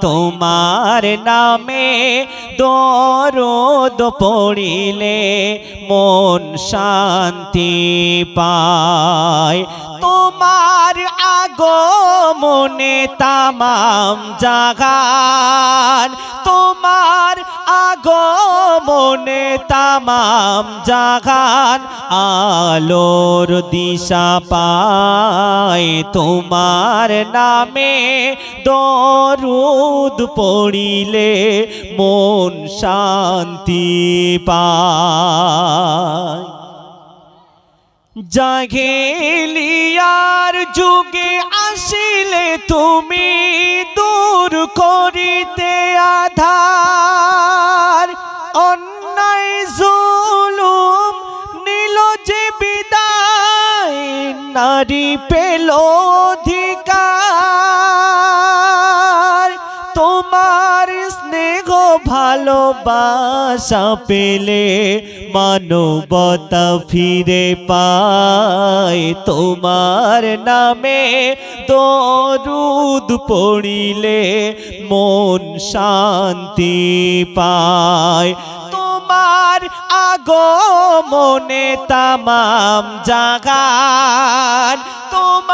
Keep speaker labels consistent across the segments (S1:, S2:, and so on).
S1: তোমার নামে দরদ পড়িলে মন শান্তি পায়। তোমার আগমনে তামাম জাগান তোমার আগমনে তামাম জাগান, আলোর দিশা পায় তোমার নামে দরুদ পড়িলে মন শান্তি পায়। জাগেলিয়ার যুগে আসিলে তুমি দূর করিতে আধার। অন্যায় জুলুম নীল যে বিদায়, নারী পেল অধিকার। তোমার স্নেহ ভালোবাসা পেলে মানবতা ফিরে পায়। তোমার নামে দরুদ পড়িলে মন শান্তি পায়। তোমার আগমনে তামাম জাগান তোমার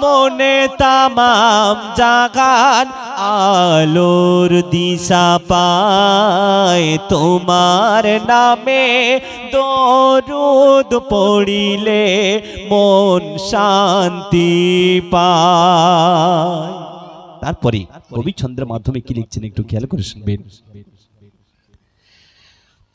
S1: আগমনে তামাম জাগান, আলোর দিশা পায়। তোমার নামে দরুদ পড়িলে মন শান্তি পায়। তারপরে কবি মাধ্যমে কি লিখছেন একটু খেয়াল করে শুনবেন।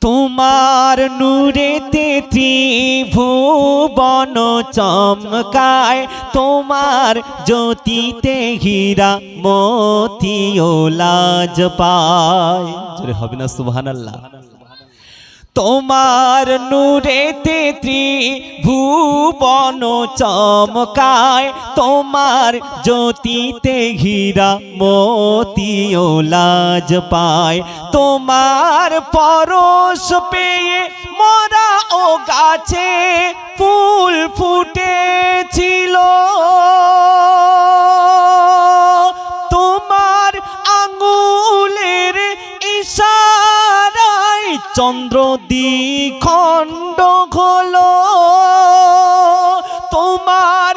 S1: তোমার নূরেতে ত্রিভুবন চমকায় তোমার জ্যোতিতে হীরা মতি ও লাজ পায়। হবে না সুবহানাল্লাহ। তোমার নূরেতে ত্রিভুবন চমকায়, তোমার জ্যোতিতে ঘিরা মতি ও লাজ পায়। তোমার পরশ পেয়ে মরা ও গাছে ফুল ফুটেছিল। দ্বিখণ্ড হলো তোমার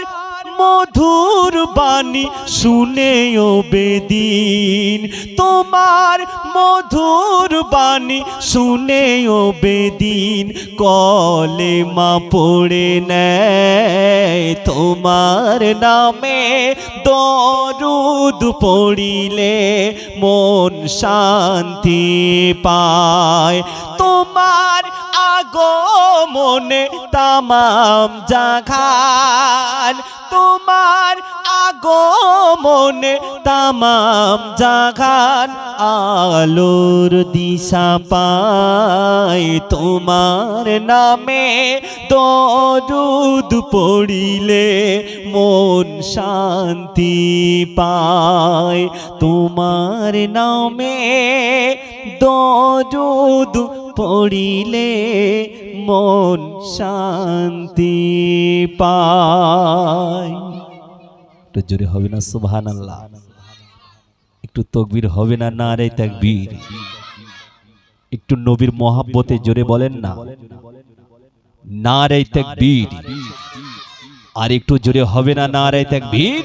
S1: মধুর বাণী শুনে ও বেদিন। তোমার মধুর বাণী শুনে ও বেদিন। কলে মা পড়ে নেয় তোমার নামে। দরুদ পড়িলে মন শান্তি পায়। তোমার আগমনে তামাম জাগান তোমার আগমনে তামাম জাগান আলোর দিশা পায় তোমার নামে। দরুদ পড়িলে মন শান্তি পায় তোমার নামে। দরুদ পড়িলে মন শান্তি পায়। একটু জোরে হবে না সুবহান আল্লাহ একটু তকবির হবে না না রে তাকবীর। একটু নবীর মহাব্বতে জোরে বলেন না। না রে তাকবীর। আর একটু জোরে হবে না না রে তাকবীর।